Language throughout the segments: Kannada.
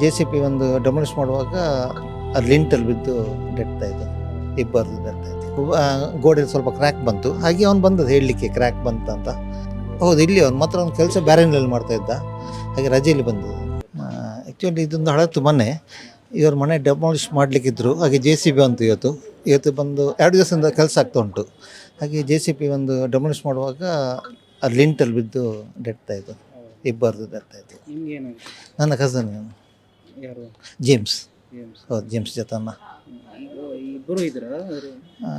ಜೆ ಸಿ ಪಿ ಒಂದು ಡೆಮೊಲಿಷ್ ಮಾಡುವಾಗ ಅದು ಲಿಂಟಲ್ಲಿ ಬಿದ್ದು ನೆಡ್ತಾ ಇದ್ದ ಇಬ್ಬರು ನೆಡ್ತಾ ಇದ್ದ. ಗೋಡೆಯಲ್ಲಿ ಸ್ವಲ್ಪ ಕ್ರ್ಯಾಕ್ ಬಂತು. ಹಾಗೆ ಅವ್ನು ಬಂದದ್ದು ಹೇಳಲಿಕ್ಕೆ ಕ್ರ್ಯಾಕ್ ಬಂತ ಅಂತ. ಹೌದು ಇಲ್ಲಿ ಅವ್ನು ಮಾತ್ರ ಒಂದು ಕೆಲಸ ಬ್ಯಾರೆನಲ್ಲಿ ಮಾಡ್ತಾ ಇದ್ದ. ಹಾಗೆ ರಜೆಯಲ್ಲಿ ಬಂದು ಆ್ಯಕ್ಚುಲಿ ಇದೊಂದು ಹಳತ್ತು ಮನೆ. ಇವ್ರ ಮನೆ ಡೆಮಾಲಿಷ್ ಮಾಡಲಿಕ್ಕಿದ್ರು. ಹಾಗೆ ಜೆ ಸಿ ಬಿ ಬಂತು ಇವತ್ತು. ಇವತ್ತು ಬಂದು ಎರಡು ದಿವಸದಿಂದ ಕೆಲಸ ಆಗ್ತಾ ಉಂಟು. ಹಾಗೆ ಜೆ ಸಿ ಪಿ ಒಂದು ಡೆಮಾಲಿಷ್ ಮಾಡುವಾಗ ಅದು ಲಿಂಟಲ್ಲಿ ಬಿದ್ದು ನೆಡ್ತಾ ಇತ್ತು ಇಬ್ಬರದು ನೆಡ್ತಾ ಇದ್ದ. ನನ್ನ ಕಸನ್ ಯಾರು? ಜೇಮ್ಸ್. ಜೇಮ್ಸ್. ಹೌದು ಜೇಮ್ಸ್ ಜತಮ್ಮ. ಇಬ್ಬರು ಇದ್ರ ಆ,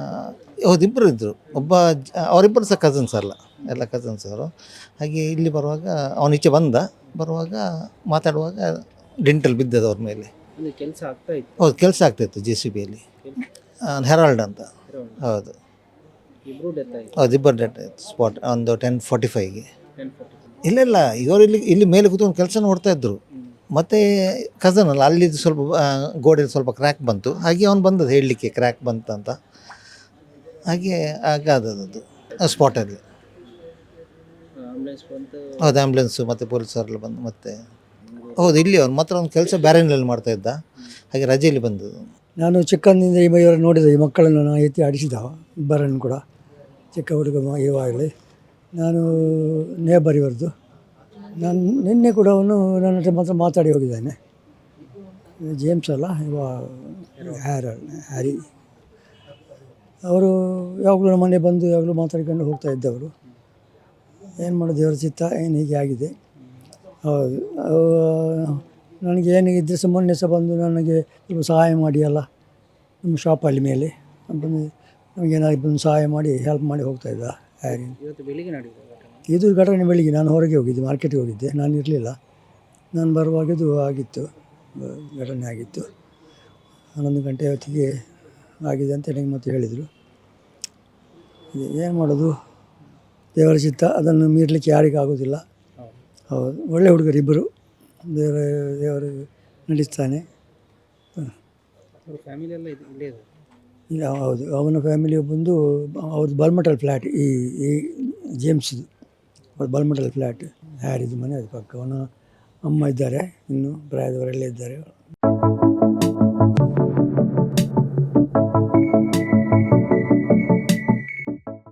ಹೌದು ಇಬ್ಬರು ಇದ್ದರು ಒಬ್ಬ ಜ- ಅವರಿಬ್ಬರು ಸಹ ಕಸನ್ಸ್ ಅಲ್ಲ. ಎಲ್ಲ ಕಸನ್ಸ್ ಅವರು. ಹಾಗೆ ಇಲ್ಲಿ ಬರುವಾಗ ಅವನ ಈಚೆ ಬಂದ. ಬರುವಾಗ ಮಾತಾಡುವಾಗ ಡೆಂಟಲ್ ಬಿದ್ದದ ಅವ್ರ ಮೇಲೆ. ಅಂದ್ರೆ ಕೆಲಸ ಆಗ್ತಾ ಇತ್ತು. ಹೌದು ಕೆಲಸ ಆಗ್ತಾಯಿತ್ತು ಜೆ ಸಿ ಬಿಯಲ್ಲಿ ಹೆರಾಲ್ಡ್ ಅಂತ. ಹೌದು. ಇಬ್ರು ಡೆತ್ ಆಯ್ತು ಹೌದು ಇಬ್ಬರು ಡೆಟ್ ಆಯ್ತು ಸ್ಪಾಟ್ ಒಂದು ಟೆನ್ ಫಾರ್ಟಿ ಫೈವ್ಗೆ ಟೆನ್ ಫೋರ್ಟಿ ಇಲ್ಲ ಇಲ್ಲ ಇವರು ಇಲ್ಲಿ ಇಲ್ಲಿ ಮೇಲೆ ಕೂತ್ಕೊಂಡು ಕೆಲಸ ನೋಡ್ತಾ ಇದ್ರು. ಮತ್ತು ಕಸನಲ್ಲ ಅಲ್ಲಿದ್ದು ಅಲ್ಲಿ ಸ್ವಲ್ಪ ಗೋಡೆ ಗೋಡೆಯಲ್ಲಿ ಸ್ವಲ್ಪ ಕ್ರ್ಯಾಕ್ ಬಂತು. ಹಾಗೆ ಅವ್ನು ಬಂದದ್ದು ಹೇಳಲಿಕ್ಕೆ ಕ್ರ್ಯಾಕ್ ಬಂತ ಅಂತ. ಹಾಗೆ ಆಗಾದದ್ದು ಸ್ಪಾಟಲ್ಲಿ ಆಂಬುಲೆನ್ಸ್ ಬಂತು. ಹೌದು ಆ್ಯಂಬುಲೆನ್ಸು ಮತ್ತು ಪೊಲೀಸರೆಲ್ಲ ಬಂದು ಮತ್ತೆ. ಹೌದು ಇಲ್ಲಿ ಅವ್ನು ಮಾತ್ರ ಒಂದು ಕೆಲಸ ಬ್ಯಾರೆನಲ್ಲಿ ಮಾಡ್ತಾ ಇದ್ದ. ಹಾಗೆ ರಜೆಯಲ್ಲಿ ಬಂದದ್ದು. ನಾನು ಚಿಕ್ಕಂದಿನಿಂದ ಈ ಇವರು ನೋಡಿದ. ಈ ಮಕ್ಕಳನ್ನು ನಾನು ಎತ್ತಿ ಆಡಿಸಿದ ಇಬ್ಬರನ್ನು ಕೂಡ. ಚಿಕ್ಕ ಹುಡುಗ ಇವಾಗಲಿ ಇರುವಾಗಲೇ. ನಾನು ನೇಬರ್ ಇವರದ್ದು ನಾನು, ನಿನ್ನೆ ಕೂಡ ಅವನು ನನ್ನ ಹತ್ರ ಮಾತ್ರ ಮಾತಾಡಿ ಹೋಗಿದ್ದಾನೆ. ಜೇಮ್ಸ್ ಅಲ್ಲ, ಇವ ಹ್ಯಾರ ಹ್ಯಾರಿ ಅವರು ಯಾವಾಗಲೂ ನಮ್ಮ ಮನೆ ಬಂದು ಯಾವಾಗಲೂ ಮಾತಾಡ್ಕೊಂಡು ಹೋಗ್ತಾ ಇದ್ದವರು. ಏನು ಮಾಡೋದು, ದೇವರ ಚಿತ್ತ ಏನು ಹೀಗೆ ಆಗಿದೆ. ಹೌದು ನನಗೆ ಏನು ಇದ್ದರೆ ಸಹ ಮೊನ್ನೆ ಸಹ ಬಂದು ನನಗೆ ಸ್ವಲ್ಪ ಸಹಾಯ ಮಾಡಿ ಅಲ್ಲ, ನಮ್ಮ ಶಾಪಲ್ಲಿ ಮೇಲೆ. ಬಂದು ನಮಗೇನಾದ್ರು ಬಂದು ಸಹಾಯ ಮಾಡಿ ಹೆಲ್ಪ್ ಮಾಡಿ ಹೋಗ್ತಾ ಇದ್ದ ಹ್ಯಾರಿ ಇವತ್ತು ಬೆಳಿಗ್ಗೆ. ಇದು ಘಟನೆ ಬೆಳಿಗ್ಗೆ ನಾನು ಹೊರಗೆ ಹೋಗಿದ್ದೆ ಮಾರ್ಕೆಟಿಗೆ ಹೋಗಿದ್ದೆ. ನಾನು ಇರಲಿಲ್ಲ. ನಾನು ಬರುವಾಗ ಇದು ಆಗಿತ್ತು ಘಟನೆ ಆಗಿತ್ತು. ಹನ್ನೊಂದು ಗಂಟೆ ಹೊತ್ತಿಗೆ ಆಗಿದೆ ಅಂತ ನನಗೆ ಮತ್ತೆ ಹೇಳಿದರು. ಏನು ಮಾಡೋದು? ದೇವರ ಚಿತ್ತ, ಅದನ್ನು ಮೀರಲಿಕ್ಕೆ ಯಾರಿಗೂ ಆಗೋದಿಲ್ಲ. ಹೌದು. ಒಳ್ಳೆ ಹುಡುಗರು ಇಬ್ಬರು ದೇವರ, ದೇವರು ನಡೆಸ್ತಾನೆ. ಇಲ್ಲ ಹೌದು. ಅವನ ಫ್ಯಾಮಿಲಿ ಬಂದು, ಅವ್ರದ್ದು ಬಲ್ಮಟಲ್ ಫ್ಲ್ಯಾಟ್ ಈ ಈ ಜೇಮ್ಸ್ದು ಅವ್ರ ಬಲ್ಮಟಲ್ ಫ್ಲ್ಯಾಟ್ ಹ್ಯಾರಿದು ಮನೆ ಅದು ಪಕ್ಕ ಅವನ ಅಮ್ಮ ಇದ್ದಾರೆ ಇನ್ನು ಪ್ರಾಯದವರೆಲ್ಲ ಇದ್ದಾರೆ.